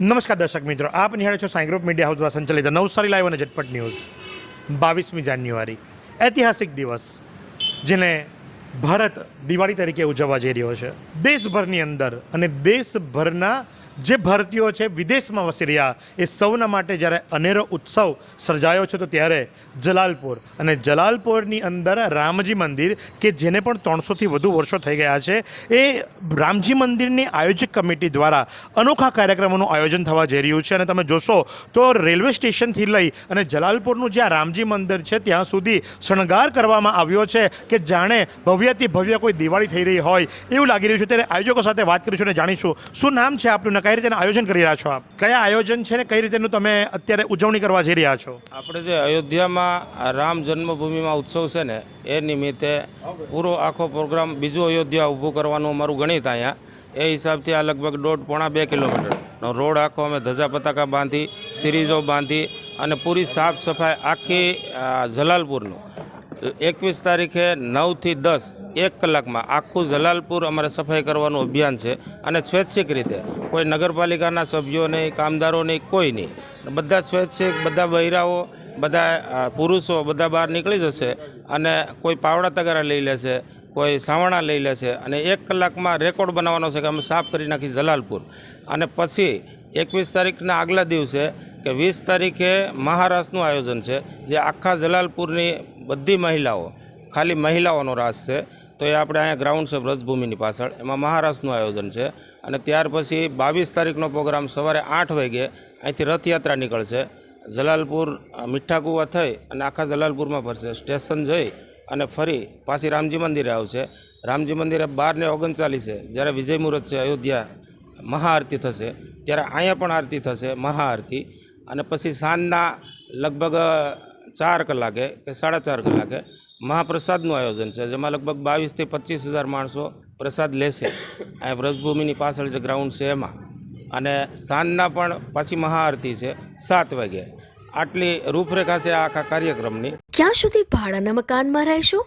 નમસ્કાર દર્શક મિત્રો, આપ નિહાળે છો સાઈ ગ્રુપ મીડિયા હાઉસ દ્વારા સંચાલિત નવસારી લાઈવ અને ઝટપટ ન્યૂઝ. બાવીસમી જાન્યુઆરી, ઐતિહાસિક દિવસ, જેને ભારત દિવાળી તરીકે ઉજવવા જઈ રહ્યો છે. દેશભરની અંદર અને દેશભરના જે ભારતીયો છે વિદેશમાં વસી રહ્યા, એ સૌના માટે જ્યારે અનેરો ઉત્સવ સર્જાયો છે તો ત્યારે જલાલપુર અને જલાલપુરની અંદર રામજી મંદિર, કે જેને પણ ત્રણસોથી વધુ વર્ષો થઈ ગયા છે, એ રામજી મંદિરની આયોજક કમિટી દ્વારા અનોખા કાર્યક્રમોનું આયોજન થવા જઈ રહ્યું છે. અને તમે જોશો તો રેલવે સ્ટેશનથી લઈ અને જલાલપુરનું જ્યાં રામજી મંદિર છે, ત્યાં સુધી શણગાર કરવામાં આવ્યો છે કે જાણે ભવ્યથી ભવ્ય કોઈ દિવાળી થઈ રહી હોય એવું લાગી રહ્યું છે. ત્યારે આયોજકો સાથે વાત કરીશું અને જાણીશું, શું નામ છે આપનું ને કઈ રીતે આયોજન કરી રહ્યા છો આપ? કયા આયોજન છે ને કઈ રીતેનું તમે અત્યારે ઉજવણી કરવા જઈ રહ્યા છો? આપણે જે અયોધ્યામાં રામ જન્મભૂમિમાં ઉત્સવ છે ને, એ નિમિત્તે પૂરો આખો પ્રોગ્રામ બીજું અયોધ્યા ઊભું કરવાનું અમારું ગણિત અહીંયા. એ હિસાબથી આ લગભગ દોઢ પોણા બે કિલોમીટરનો રોડ આખો અમે ધજા પતાકા બાંધી સિરીઝો બાંધી અને પૂરી સાફ સફાઈ આખી જલાલપુરનું. એકવીસ તારીખે નવથી દસ, એક કલાકમાં આખું જલાલપુર અમારે સફાઈ કરવાનું અભિયાન છે અને સ્વૈચ્છિક રીતે. કોઈ નગરપાલિકાના સભ્યો નહીં, કામદારો નહીં, કોઈ નહીં. બધા સ્વૈચ્છિક, બધા બૈરાઓ, બધા પુરુષો બધા બહાર નીકળી જશે અને કોઈ પાવડા તગારા લઈ લેશે, કોઈ સાવણા લઈ લેશે અને એક કલાકમાં રેકોર્ડ બનાવવાનો છે કે અમે સાફ કરી નાખી જલાલપુર. અને પછી એકવીસ તારીખના આગલા દિવસે કે વીસ તારીખે મહારાસનું આયોજન છે, જે આખા જલાલપુરની બધી મહિલાઓ, ખાલી મહિલાઓનો રાસ છે. તો એ આપણે અહીંયા ગ્રાઉન્ડ છે વ્રજભૂમિની પાછળ. એમાં મહારાસનું આયોજન છે. અને ત્યાર પછી બાવીસ તારીખનો પ્રોગ્રામ સવારે આઠ વાગે અહીંથી રથયાત્રા નીકળશે. જલાલપુર મીઠાકુવા મીઠા કુવા થઈ અને આખા જલાલપુરમાં ફરશે. સ્ટેશન જઈ અને ફરી પાછી રામજી મંદિરે આવશે. રામજી મંદિરે બારને ઓગણચાલીસે, જ્યારે વિજય મુહૂર્ત છે અયોધ્યા મહાઆરતી થશે. ત્યારે અહીંયા પણ આરતી થશે, મહાઆરતી. અને પછી સાંજના લગભગ ચાર કલાકે કે સાડા ચાર કલાકે મહાપ્રસાદનું આયોજન છે, જેમાં લગભગ બાવીસથી પચીસ હજાર માણસો પ્રસાદ લેશે. અહીંયા વ્રજભૂમિની પાછળ જે ગ્રાઉન્ડ છે એમાં. અને સાંજના પણ પાછી મહાઆરતી છે, સાત વાગે. આટલી રૂપરેખા છે આખા કાર્યક્રમની. ક્યાં સુધી ભાડાના મકાનમાં રહેશો?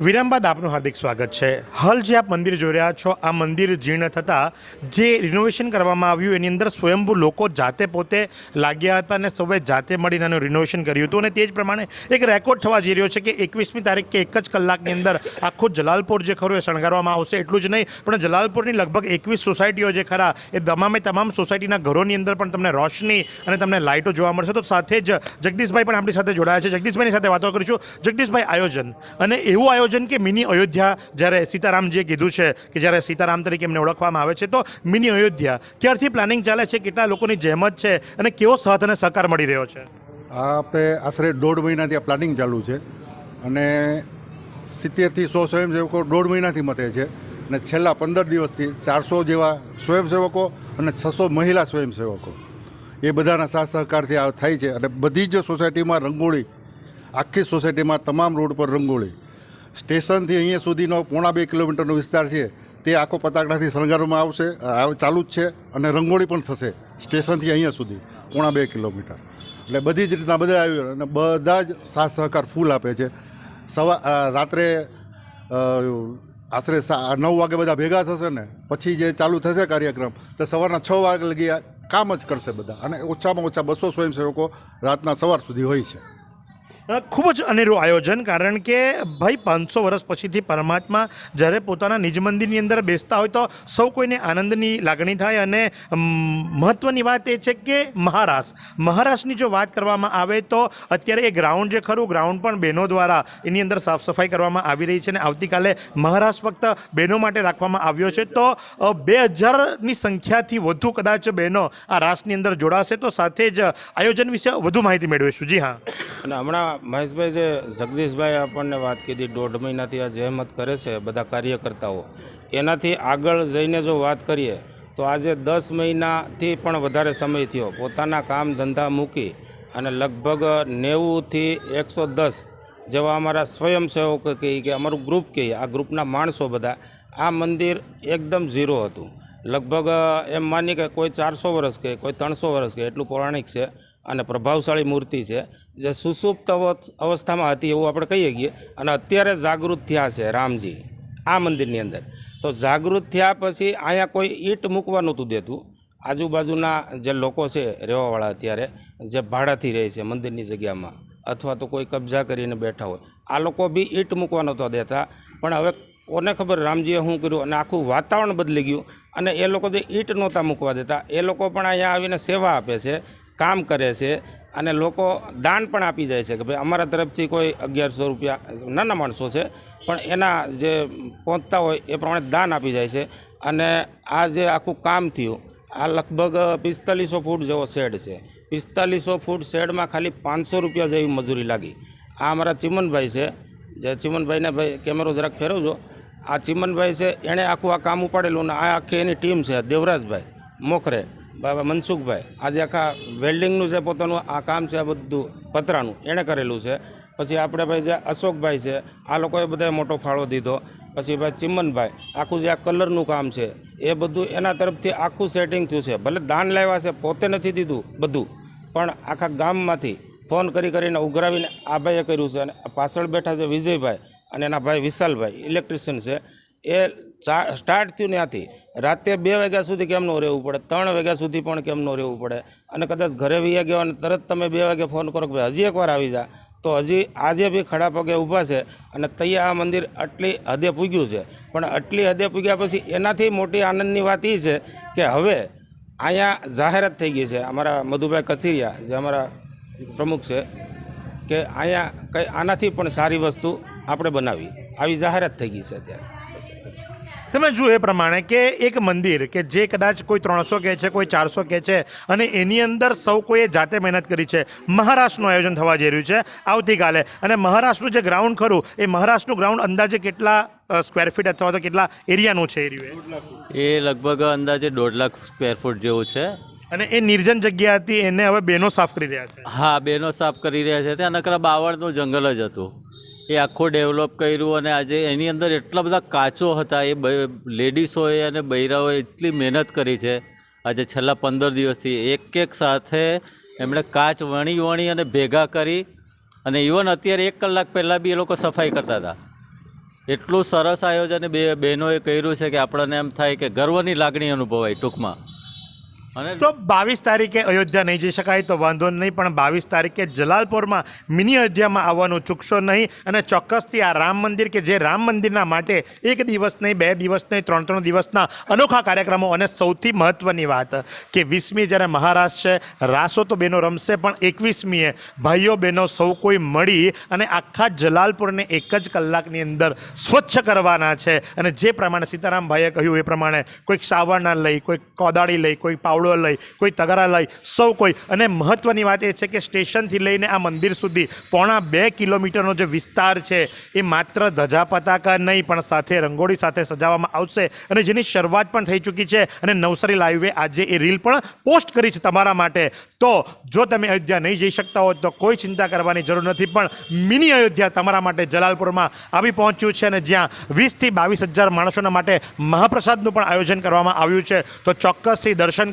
વિરામ બાદ આપનું હાર્દિક સ્વાગત છે. હાલ જે આપ મંદિર જોઈ રહ્યા છો, આ મંદિર જીર્ણ થતાં જે રિનોવેશન કરવામાં આવ્યું, એની અંદર સ્વયંભૂ લોકો જાતે પોતે લાગ્યા હતા અને સૌએ જાતે મળીને એનું રિનોવેશન કર્યું હતું. અને તે જ પ્રમાણે એક રેકોર્ડ થવા જઈ રહ્યો છે કે એકવીસમી તારીખ કે એક જ કલાકની અંદર આખું જલાલપુર જે ખરું એ શણગારવામાં આવશે. એટલું જ નહીં, પણ જલાલપુરની લગભગ એકવીસ સોસાયટીઓ જે ખરા, એ તમામે તમામ સોસાયટીના ઘરોની અંદર પણ તમને રોશની અને તમને લાઇટો જોવા મળશે. તો સાથે જ જગદીશભાઈ પણ આપણી સાથે જોડાયા છે. જગદીશભાઈની સાથે વાતો કરીશું. જગદીશભાઈ, આયોજન. અને એવું આયોજન કે મિની અયોધ્યા જ્યારે સીતારામજીએ કીધું છે કે જ્યારે સીતારામ તરીકે એમને ઓળખવામાં આવે છે, તો મિની અયોધ્યા ક્યારથી પ્લાનિંગ ચાલે છે, કેટલા લોકોની જહેમત છે અને કેવો સાથ અને સહકાર મળી રહ્યો છે? આપણે આશરે દોઢ મહિનાથી આ પ્લાનિંગ ચાલુ છે અને સિત્તેરથી સો સ્વયંસેવકો દોઢ મહિનાથી મતે છે અને છેલ્લા પંદર દિવસથી ચારસો જેવા સ્વયંસેવકો અને છસો મહિલા સ્વયંસેવકો. એ બધાના સાથ સહકારથી આ થાય છે અને બધી જ સોસાયટીમાં રંગોળી, આખી સોસાયટીમાં તમામ રોડ પર રંગોળી. સ્ટેશનથી અહીંયા સુધીનો પોણા બે કિલોમીટરનો વિસ્તાર છે. તે આખો પતાકડાથી શણગારવામાં આવશે ચાલુ જ છે અને રંગોળી પણ થશે સ્ટેશનથી અહીંયા સુધી, પોણા બે કિલોમીટર. એટલે બધી જ રીતના બધા આવ્યું અને બધા જ સાથ સહકાર ફૂલ આપે છે. સવા રાત્રે આશરે નવ વાગે બધા ભેગા થશે ને, પછી જે ચાલુ થશે કાર્યક્રમ, તો સવારના છ વાગે લગી કામ જ કરશે બધા. અને ઓછામાં ઓછા બસો સ્વયંસેવકો રાતના સવાર સુધી હોય છે. ખૂબ જ અનેરું આયોજન, કારણ કે ભાઈ પાંચસો વર્ષ પછીથી પરમાત્મા જ્યારે પોતાના નિજ મંદિરની અંદર બેસતા હોય તો સૌ કોઈને આનંદની લાગણી થાય અને મહત્ત્વની વાત એ છે કે મહારાષ્ટ્ર મહારાષ્ટ્રની જો વાત કરવામાં આવે તો અત્યારે એ ગ્રાઉન્ડ જે ખરું, ગ્રાઉન્ડ પણ બહેનો દ્વારા એની અંદર સાફ સફાઈ કરવામાં આવી રહી છે અને આવતીકાલે મહારાષ્ટ્ર ફક્ત બહેનો માટે રાખવામાં આવ્યો છે. તો બે હજારની સંખ્યાથી વધુ કદાચ બહેનો આ રાસની અંદર જોડાશે તો સાથે જ આયોજન વિશે વધુ માહિતી મેળવીશું. જી હા. અને હમણાં મહેશભાઈ, જે જગદીશભાઈ આપણને વાત કીધી, દોઢ મહિનાથી આ જહેમત કરે છે, બધા કાર્યકર્તાઓ, એનાથી આગળ જઈને જો વાત કરીએ, તો આજે દસ મહિનાથી પણ વધારે સમય થયો. પોતાના કામ ધંધા મૂકી અને લગભગ નેવુંથી એકસો દસ જેવા અમારા સ્વયંસેવકો કહીએ કે અમારું ગ્રુપ કહીએ આ ગ્રુપના માણસો બધા, આ મંદિર એકદમ ઝીરો હતું. લગભગ, એમ માની કે કોઈ ચારસો વર્ષ કે કોઈ ત્રણસો વર્ષ કે એટલું પૌરાણિક છે. અને પ્રભાવશાળી મૂર્તિ છે, જે સુસુપ્ત અવસ્થામાં હતી એવું આપણે કહીએ છીએ. અને અત્યારે જાગૃત થયા છે રામજી, આ મંદિરની અંદર. તો જાગૃત થયા પછી અહીંયા કોઈ ઈંટ મૂકવા નહોતું દેતું. આજુબાજુના જે લોકો છે, રહેવાવાળા અત્યારે, જે ભાડાથી રહે છે મંદિરની જગ્યામાં, અથવા તો કોઈ કબજા કરીને બેઠા હોય, આ લોકો બી ઈંટ મૂકવા નહોતા દેતા. પણ હવે કોને ખબર રામજીએ શું કર્યું? અને આખું વાતાવરણ બદલી ગયું. અને એ લોકો જે ઈંટ નહોતા મૂકવા દેતા, એ લોકો પણ અહીંયા આવીને સેવા આપે છે. કામ કરે છે અને લોકો દાન પણ આપી જાય છે કે ભાઈ અમારા તરફથી કોઈ અગિયારસો રૂપિયા, નાના માણસો છે, પણ એના જે પહોંચતા હોય એ પ્રમાણે દાન આપી જાય છે. અને આ જે આખું કામ થયું, આ લગભગ પિસ્તાલીસો ફૂટ જેવો શેડ છે. પિસ્તાલીસો ફૂટ શેડમાં ખાલી પાંચસો રૂપિયા જેવી મજૂરી લાગી. આ અમારા ચિમનભાઈ છે, જે ચિમનભાઈને ભાઈ કેમેરો જરાક ફેરવજો. આ ચિમનભાઈ છે, એણે આખું આ કામ ઉપાડેલું ને આ આખી એની ટીમ છે, દેવરાજભાઈ મોખરે. બાબા મનસુખભાઈ, આજે આખા વેલ્ડિંગનું જે પોતાનું આ કામ છે, આ બધું પતરાનું, એણે કરેલું છે. પછી આપણે ભાઈ જે અશોકભાઈ છે, આ લોકોએ બધાએ મોટો ફાળો દીધો. પછી ભાઈ ચિમનભાઈ, આખું જે આ કલરનું કામ છે, એ બધું એના તરફથી આખું સેટિંગ થયું છે. ભલે દાન લાવ્યા છે, પોતે નથી દીધું બધું, પણ આખા ગામમાંથી ફોન કરી કરીને ઉઘરાવીને આ ભાઈએ કર્યું છે. અને પાછળ બેઠા છે વિજયભાઈ અને એના ભાઈ વિશાલભાઈ ઇલેક્ટ્રિશિયન છે. એ સ્ટાર્ટ થયું ત્યાંથી. રાતે બે વાગ્યા સુધી કેમ ન રહેવું પડે? ત્રણ વાગ્યા સુધી પણ કેમ ન રહેવું પડે? અને કદાચ ઘરે વૈયા ગયો અને તરત તમે બે વાગે ફોન કરો કે હજી એકવાર આવી જા. તો હજી આજે બી ખડા પગે ઊભા છે અને તૈયાર આ મંદિર આટલી હદે પૂગ્યું છે. પણ આટલી હદે પૂગ્યા પછી એનાથી મોટી આનંદની વાત એ છે કે હવે અહીંયા જાહેરાત થઈ ગઈ છે. અમારા મધુભાઈ કથિરિયા, જે અમારા પ્રમુખ છે, કે અહીંયા કંઈ આનાથી પણ સારી વસ્તુ આપણે બનાવી. આવી જાહેરાત થઈ ગઈ છે અત્યારે. તમે જુઓ એ પ્રમાણે કે એક મંદિર કે જે કદાચ કોઈ ત્રણસો કહે છે કોઈ ચારસો કહે છે અને એની અંદર સૌ કોઈએ જાતે મહેનત કરી છે. મહારાષ્ટ્રનું આયોજન થવા જઈ રહ્યું છે આવતીકાલે. અને મહારાષ્ટ્રનું જે ગ્રાઉન્ડ ખરું એ મહારાષ્ટ્રનું ગ્રાઉન્ડ અંદાજે કેટલા સ્ક્વેર ફીટ અથવા તો કેટલા એરિયાનું છે એ લગભગ અંદાજે દોઢ લાખ સ્ક્વેર ફૂટ જેવું છે. અને એ નિર્જન જગ્યા હતી એને હવે બેનો સાફ કરી રહ્યા છે. હા બેનો સાફ કરી રહ્યા છે. ત્યાં નકરા બાવળનું જંગલ જ હતું. એ આખું ડેવલપ કર્યું અને આજે એની અંદર એટલા બધા કાચો હતા, એ લેડીઝોએ અને બૈરાઓએ એટલી મહેનત કરી છે. આજે છેલ્લા પંદર દિવસથી એક એક સાથે એમણે કાચ વણી વણી અને ભેગા કરી અને ઇવન અત્યારે એક કલાક પહેલાં બી એ લોકો સફાઈ કરતા હતા. એટલું સરસ આયોજન બે, બહેનોએ કર્યું છે કે આપણને એમ થાય કે ગર્વની લાગણી અનુભવાય ટૂંકમાં. અને તો બાવીસ તારીખે અયોધ્યા નહીં જઈ શકાય, તો વાંધો નહીં, પણ બાવીસ તારીખે જલાલપોરમાં મિની અયોધ્યામાં આવવાનું ચૂકશો નહીં. અને ચોક્કસથી આ રામ મંદિર કે જે રામ મંદિરના માટે એક દિવસ નહીં, બે દિવસ નહીં, ત્રણ ત્રણ દિવસના અનોખા કાર્યક્રમો અને સૌથી મહત્ત્વની વાત કે વીસમી જ્યારે મહારાષ્ટ્ર છે, રાસો તો બેનો રમશે, પણ એકવીસમીએ ભાઈઓ બહેનો સૌ કોઈ મળી અને આખા જલાલપુરને એક જ કલાકની અંદર સ્વચ્છ કરવાના છે. અને જે પ્રમાણે સીતારામભાઈએ કહ્યું, એ પ્રમાણે કોઈક સાવરણા લઈ, કોઈક કોદાળી લઈ કોઈ પાવડો લઈ કોઈ તગારા લઈ સૌ કોઈ. અને મહત્ત્વની વાત એ છે કે સ્ટેશનથી લઈને આ મંદિર સુધી પોણા બે કિલોમીટરનો જે વિસ્તાર છે, એ માત્ર ધજા પતાકા નહીં, પણ સાથે રંગોળી સાથે સજાવવામાં આવશે. અને જેની શરૂઆત પણ થઈ ચૂકી છે, અને નવસારી લાઈવે આજે એ રીલ પણ પોસ્ટ કરી છે તમારા માટે. તો જો તમે અયોધ્યા નહીં જઈ શકતા હો તો કોઈ ચિંતા કરવાની જરૂર નથી, પણ મિની અયોધ્યા તમારા માટે જલાલપુરમાં આવી પહોંચ્યું છે. અને જ્યાં વીસથી બાવીસ હજાર માણસોના માટે મહાપ્રસાદનું પણ આયોજન કરવામાં આવ્યું છે. તો ચોક્કસથી દર્શન